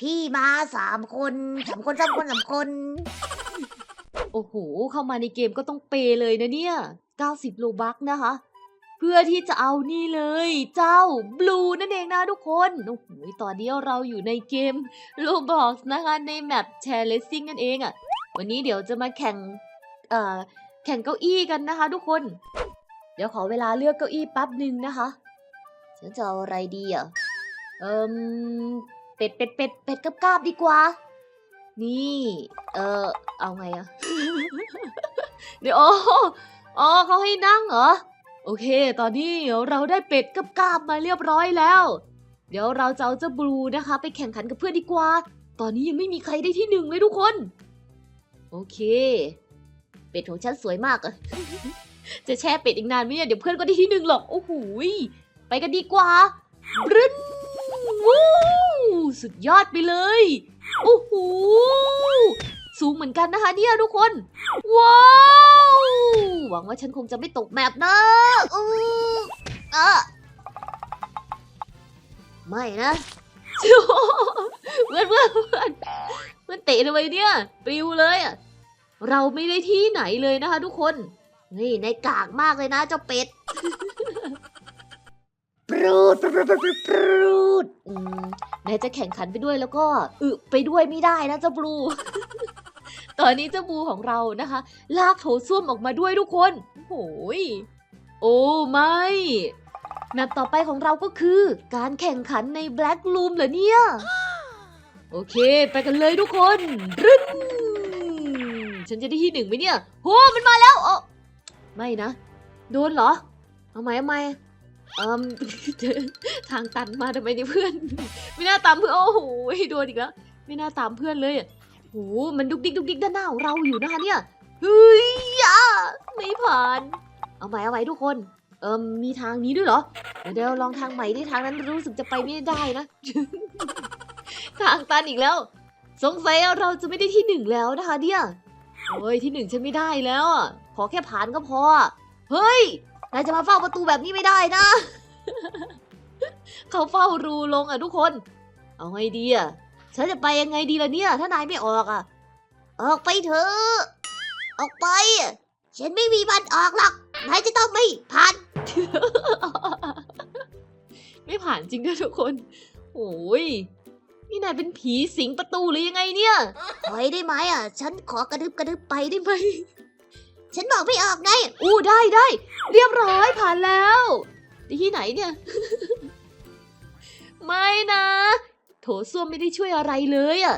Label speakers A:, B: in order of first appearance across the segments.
A: พี่มาสามคนสามคนสามคนสามคน
B: โอ้โห เข้ามาในเกมก็ต้องเปย์เลยนะเนี่ย 90 โลบักนะคะ เพื่อที่จะเอานี่เลย เจ้าบลูนั่นเองนะทุกคน โอ้โห ตอนนี้เราอยู่ในเกม Roblox นะคะในแมปแชร์เลสซิ่งนั่นเองอะ่ะ วันนี้เดี๋ยวจะมาแข่ง เอ่อ แข่งเก้าอี้กันนะคะทุกคน เดี๋ยวขอเวลาเลือกเก้าอี้แป๊บหนึ่งนะคะ ฉันจะเอาอะไรดีอะ เอิม เป็ดเป็ดเป็ดเป็ดกับกาบดีกว่า นี่ เออเอาไงอะเดี๋ยวอ๋ออ๋อเขาให้นั่งเหรอ โอเค ตอนนี้เราได้เป็ดกับกาบมาเรียบร้อยแล้ว เดี๋ยวเราจะเอาเจ้าบลูนะคะ ไปแข่งขันกับเพื่อนดีกว่า ตอนนี้ยังไม่มีใครได้ที่หนึ่งเลยทุกคน โอเค เป็ดของฉันสวยมากอะจะแช่เป็ดอีกนานไหมเนี่ยเดี๋ยวเพื่อนก็ได้ที่หนึ่งหรอก โอ้โหไปกันดีกว่ารึนวู้ สุดยอดไปเลยโอ้โหสูงเหมือนกันนะคะเนี่ยทุกคน ว้าว หวังว่าฉันคงจะไม่ตกแมปนะอืออะไม่นะเพื่อนเพื่อนเพื่อนเพื่อนเตะทำไมเนี่ยปลิวเลยอะเราไม่ได้ที่ไหนเลยนะคะทุกคน นี่ในกากมากเลยนะเจ้าเป็ด
A: รูดปรูดปรูดปรูด
B: อืมนายจะแข่งขันไปด้วยแล้วก็อึไปด้วยไม่ได้นะเจ้าบลู ตอนนี้เจ้าบลูของเรานะคะ ลากโถส้วมออกมาด้วยทุกคนโอ้ยโอ้ไม่แมปต่อไปของเราก็คือ การแข่งขันใน Black Room เหรอเนี่ย โอเค ไปกันเลยทุกคนรึนฉันจะได้ที่หนึ่งไหมเนี่ยโหมันมาแล้วเออไม่นะ โดนเหรอ เอาไหมเอาไหม เอิมทางตันมาทำไมเนี่ยเพื่อน ไม่น่าตามเพื่อนโอ้โหโดนอีกแล้วไม่น่าตามเพื่อนเลยอะโอ้โหมันดุกดิกดุกดิกด้านหน้าของเราอยู่นะคะเนี่ยเฮ้ยอะไม่ผ่าน เอาใหม่เอาใหม่ทุกคน เอิมมีทางนี้ด้วยเหรอเดี๋ยวเดี๋ยวลองทางใหม่ดิทางนั้นรู้สึกจะไปไม่ได้นะ ทางตันอีกแล้ว สงสัยเราจะไม่ได้ที่หนึ่งแล้วนะคะเนี่ยโอ้ยที่หนึ่งฉันไม่ได้แล้วขอแค่ผ่านก็พอ เฮ้ย นายจะมาเฝ้าประตูแบบนี้ไม่ได้นะ เขาเฝ้ารูลงอะทุกคน เอาไงดีอะ ฉันจะไปยังไงดีล่ะเนี่ย ถ้านายไม่ออกอะ
A: ออกไปเถอะ ออกไป ฉันไม่มีวันออกหรอก นายจะต้องไม่ผ่าน
B: ไม่ผ่านจริงด้วยทุกคน โอ้ยนี่นายเป็นผีสิงประตูหรือยังไงเนี่ย
A: ถอยได้ไหมอะ ฉันขอกระดึบกระดึบไปได้ไหม ฉันบอกไม่ออกไง
B: อู้ได้ได้ เรียบร้อยผ่านแล้วที่ไหนเนี่ย ไม่นะ โถส้วมไม่ได้ช่วยอะไรเลยอะ่ะ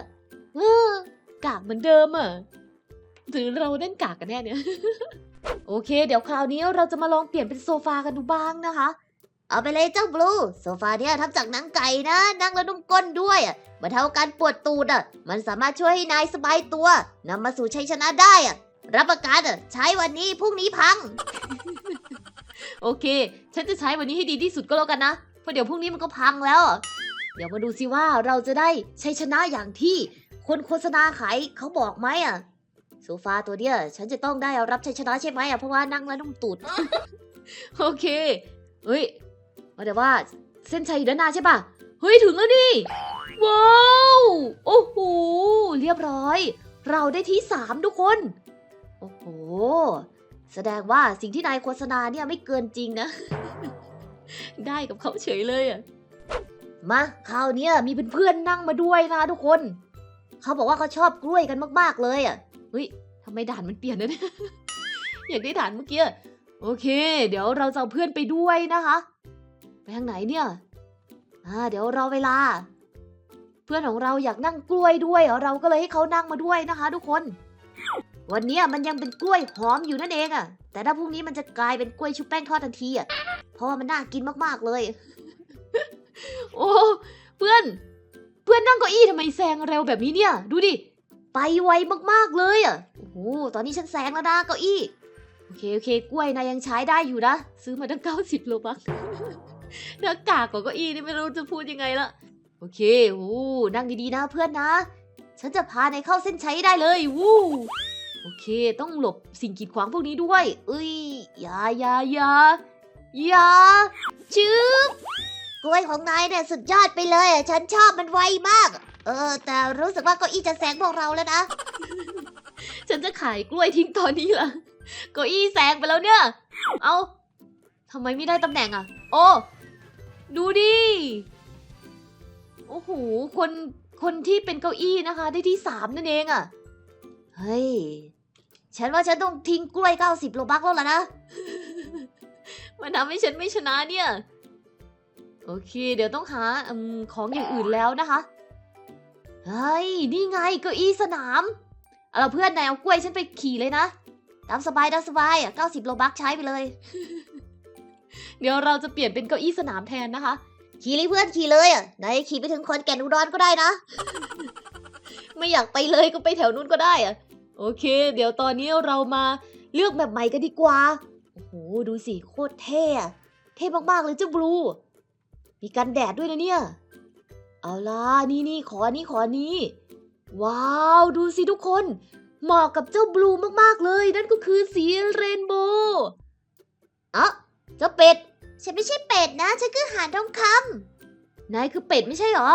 B: เออกากเหมือนเดิมอะ่ะหรือเราเล่นกากกันแน่เนี่ย โอเค เดี๋ยวคราวนี้เราจะมาลองเปลี่ยนเป็นโซฟากันดูบ้างนะคะ
A: เอาไปเลยเจ้าบลูโซฟาเนี่ยทำจากหนังไก่นะ นั่งแล้วนุ่มก้นด้วยอะบรรเทาการปวดตูดอะ มันสามารถช่วยให้นายสบายตัวนำมาสู่ชัยชนะได้อะ รับประกันใช้วันนี้พรุ่งนี้พัง
B: โอเค ฉันจะใช้วันนี้ให้ดีที่สุดก็แล้วกันนะ เพราะเดี๋ยวพรุ่งนี้มันก็พังแล้วอะเดี๋ยวมาดูสิว่าเราจะได้ชัยชนะอย่างที่คนโฆษณาขายเขาบอกไหมอะโซฟาตัวเนี้ยฉันจะต้องได้รับชัยชนะใช่ไหมอะเพราะว่านั่งแล้วนุ่มตูด โอเคเฮ้ยว่าแต่ว่าเส้นชัยอยู่ด้านหน้าใช่ปะเฮ้ยถึงแล้วนี่ ว้าว โอ้โห เรียบร้อย เราได้ที่สามทุกคน โอ้โห แสดงว่าสิ่งที่นายโฆษณาเนี่ยไม่เกินจริงนะ ได้กับเขาเฉยเลยอะ มาคราวนี้มีเพื่อนๆนั่งมาด้วยนะทุกคน เขาบอกว่าเขาชอบกล้วยกันมากๆเลยอะเฮ้ยทำไมด่านมันเปลี่ยนนะเนี่ยอยากได้ด่านเมื่อกี้โอเค เดี๋ยวเราจะเอาเพื่อนไปด้วยนะคะ ไปทางไหนเนี่ยอ่าเดี๋ยวรอเวลา เพื่อนของเราอยากนั่งกล้วยด้วยเหรอเราก็เลยให้เขานั่งมาด้วยนะคะ ทุกคน วันนี้มันยังเป็นกล้วยหอมอยู่นั่นเองอะแต่ถ้าพรุ่งนี้มันจะกลายเป็นกล้วยชุบแป้งทอดทันทีอะเพราะว่ามันน่ากินมากๆเลย โอ้เพื่อน เพื่อนนั่งเก้าอี้ทำไมแซงเร็วแบบนี้เนี่ย ดูดิ ไปไวมากๆเลยอะโอ้โหตอนนี้ฉันแซงแล้วนะเก้าอี้ โอเคโอเค กล้วยนายยังใช้ได้อยู่นะ ซื้อมาตั้งเก้าสิบโลบักหน้ากากของเก้าอี้นี่ไม่รู้จะพูดยังไงละโอเคโอ้นั่งดีๆนะเพื่อนนะ ฉันจะพานายเข้าเส้นชัยให้ได้เลย วู้ โอเค ต้องหลบสิ่งกีดขวางพวกนี้ด้วย เอ้ยอย่าอย่าอย่าอย่าชืบ
A: กล้วยของนายเนี่ยสุดยอดไปเลยอะฉันชอบมันไวมาก เออ แต่รู้สึกว่าเก้าอี้จะแซงพวกเราแล้วนะ
B: ฉันจะขายกล้วยทิ้งตอนนี้ล่ะเก้าอี้แซงไปแล้วเนี่ย เอาทำไมไม่ได้ตำแหน่งอะ โอ้ ดูดิ โอ้โห คน คนที่เป็นเก้าอี้นะคะ ได้ที่สามนั่นเองอะ
A: เฮ้ย ฉันว่าฉันต้องทิ้งกล้วย 90โลบักแล้วล่ะนะ
B: มันทำให้ฉันไม่ชนะเนี่ย โอเค เดี๋ยวต้องหาอมของอย่างอื่นแล้วนะคะ เฮ้ย นี่ไงเก้าอี้สนาม เอาเพื่อนนายเอากล้วยฉันไปขี่เลยนะ
A: ตามสบายตามสบายอะ90โลบักใช้ไปเลย
B: เดี๋ยวเราจะเปลี่ยนเป็นเก้าอี้สนามแทนนะคะ
A: ขี่เลยเพื่อนขี่เลยอะนายขี่ไปถึงคอนแก่นอุดรก็ได้นะ
B: ไม่อยากไปเลยก็ไปแถวนู้นก็ได้อะ โอเค เดี๋ยวตอนนี้เรามาเลือกแบบใหม่กันดีกว่า โอ้โห ดูสิ โคตรเท่อะเท่มาก ๆ เลยเจ้าบลู มีกันแดดด้วยนะเนี่ย เอาล่ะ นี่นี่ขอนี้ขอนี้ ว้าว ดูสิทุกคน เหมาะกับเจ้าบลูมาก ๆ เลย นั่นก็คือสีเรนโบว์
A: เอ้าเจ้าเป็ด ฉันไม่ใช่เป็ดนะ ฉันคือหานทองค
B: นายคือเป็ดไม่ใช่เหรอ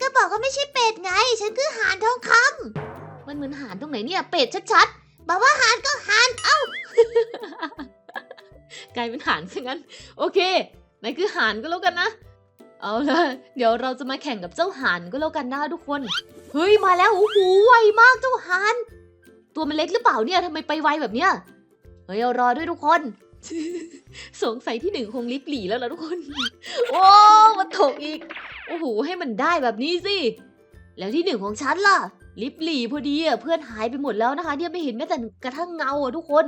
A: ก็บอกว่าไม่ใช่เป็ดไง ฉันคือหานทองค
B: มันเหมือนหานตรงไหนเนี่ย เป็ดชัดำ
A: บอกว่าหานก็หาน
B: ๆกลายเป็นหานซะงั้น โอเคนายคือหานก็แล้วกันนะ เอาละเดี๋ยวเราจะมาแข่งกับเจ้าหานก็แล้วกันนะทุกคน เฮ้ยมาแล้วโอ้โหไวมากเจ้าหาน ตัวมันเล็กหรือเปล่าเนี่ยทำไมไปไวแบบเนี้ย เฮ้ยเอารอด้วยทุกคน สงสัยที่หนึ่งคงลิบหลีแล้วล่ะทุกคน โอ้มาถกอีก โอ้โหให้มันได้แบบนี้สิ แล้วที่หนึ่งของฉันล่ะ ลิบหลีพอดีอะเพื่อนหายไปหมดแล้วนะคะ เนี่ยไม่เห็นแม้แต่กระทั่งเงาอะทุกคน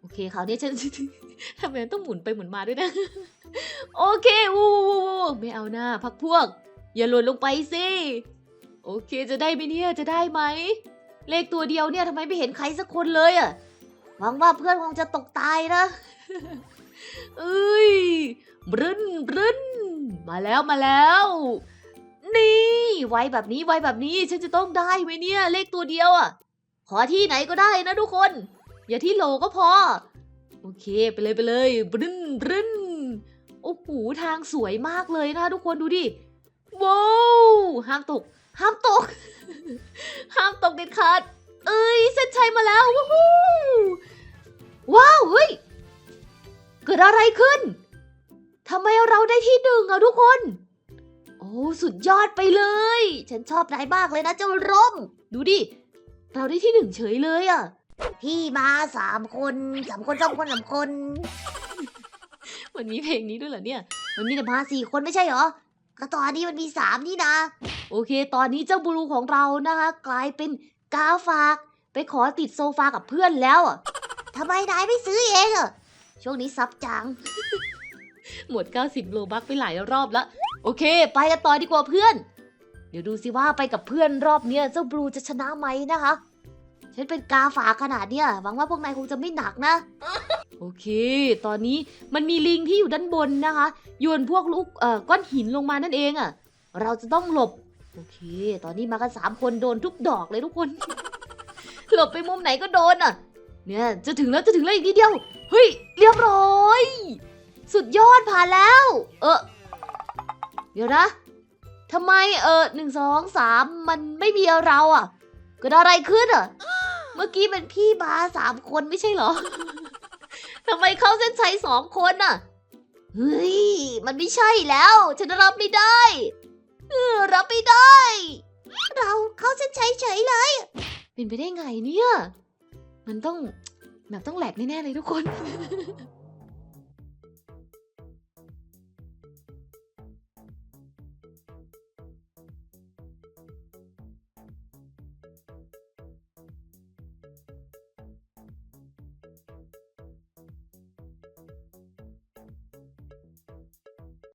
B: โอเคคราวนี้ฉันทำไมต้องหมุนไปหมุนมาด้วยนะ โอเคอู้วู้วู้วู้ไม่เอาหน้าพักพวก อย่าหล่นลงไปสิโอเคจะได้ไหมเนี่ยจะได้ไหม เลขตัวเดียวเนี่ยทำไมไม่เห็นใครสักคนเลยอะ
A: หวังว่าเพื่อนคงจะตกตายนะ
B: เอ้ยบรึนบรึนมาแล้วมาแล้ว นี่ ไวแบบนี้ไวแบบนี้ฉันจะต้องได้ไหมเนี่ย เลขตัวเดียวอะ ขอที่ไหนก็ได้นะทุกคน อย่าที่โหลก็พอ โอเคไปเลยไปเลยบรึนบรึนโอ้โหทางสวยมากเลยนะทุกคนดูดิว้าวห้ามตก ห้ามตก ห้ามตกเด็ดขาดเอ้ยเส้นชัยมาแล้วว้าวว้าวเฮ้ยเกิดอะไรขึ้นทำไมเราได้ที่หนึ่งอะทุกคน สุดยอดไปเลย
A: ฉันชอบนายมากเลยนะเจ้าร่ม
B: ดูดิ เราได้ที่หนึ่งเฉยเลยอะ
A: พี่มาสามคนสามคนสองคนสามคน
B: มันมีเพลงนี้ด้วยเหรอเนี่ย
A: มันมีแต่มาสี่คนไม่ใช่เหรอ ก็ตอนนี้มันมีสามนี่นะ
B: โอเค ตอนนี้เจ้าบลูของเรานะคะ กลายเป็นกาฝาก ไปขอติดโซฟากับเพื่อนแล้วอะ
A: ทำไมนายไม่ซื้อเองอะช่วงนี้ซับจัง
B: หมด 90 โลบักไปหลายรอบแล้ว โอเค ไปกันต่อดีกว่าเพื่อน เดี๋ยวดูสิว่าไปกับเพื่อนรอบเนี้ยเจ้าบลูจะชนะไหมนะคะ
A: ฉันเป็นกาฝากขนาดเนี้ยหวังว่าพวกนายคงจะไม่หนักนะ
B: โอเค ตอนนี้มันมีลิงที่อยู่ด้านบนนะคะโยนพวกลูกเอ่อก้อนหินลงมานั่นเองอะ่ะ เราจะต้องหลบ โอเค ตอนนี้มากันสามคนโดนทุกดอกเลยทุกคน หลบไปมุมไหนก็โดนอะ เนี่ยจะถึงแล้วจะถึงแล้วอีกนิดเดียว เฮ้ยเรียบร้อย สุดยอดผ่านแล้ว เออ เดี๋ยวนะทำไมเออหนึ่งสองสามมันไม่มีเราอะเกิดอะไรขึ้นอะ เมื่อกี้เป็นพี่มาสามคนไม่ใช่เหรอทำไมเข้าเส้นชัยสองคนน่ะเฮ้ยมันไม่ใช่แล้ว ฉันรับไม่ได้เออรับไม่ได้
A: เราเข้าเส้นชัยเฉยเลย
B: เป็นไปได้ไงเนี่ย มันต้องแบบต้องแหลกแน่ๆเลยทุกคน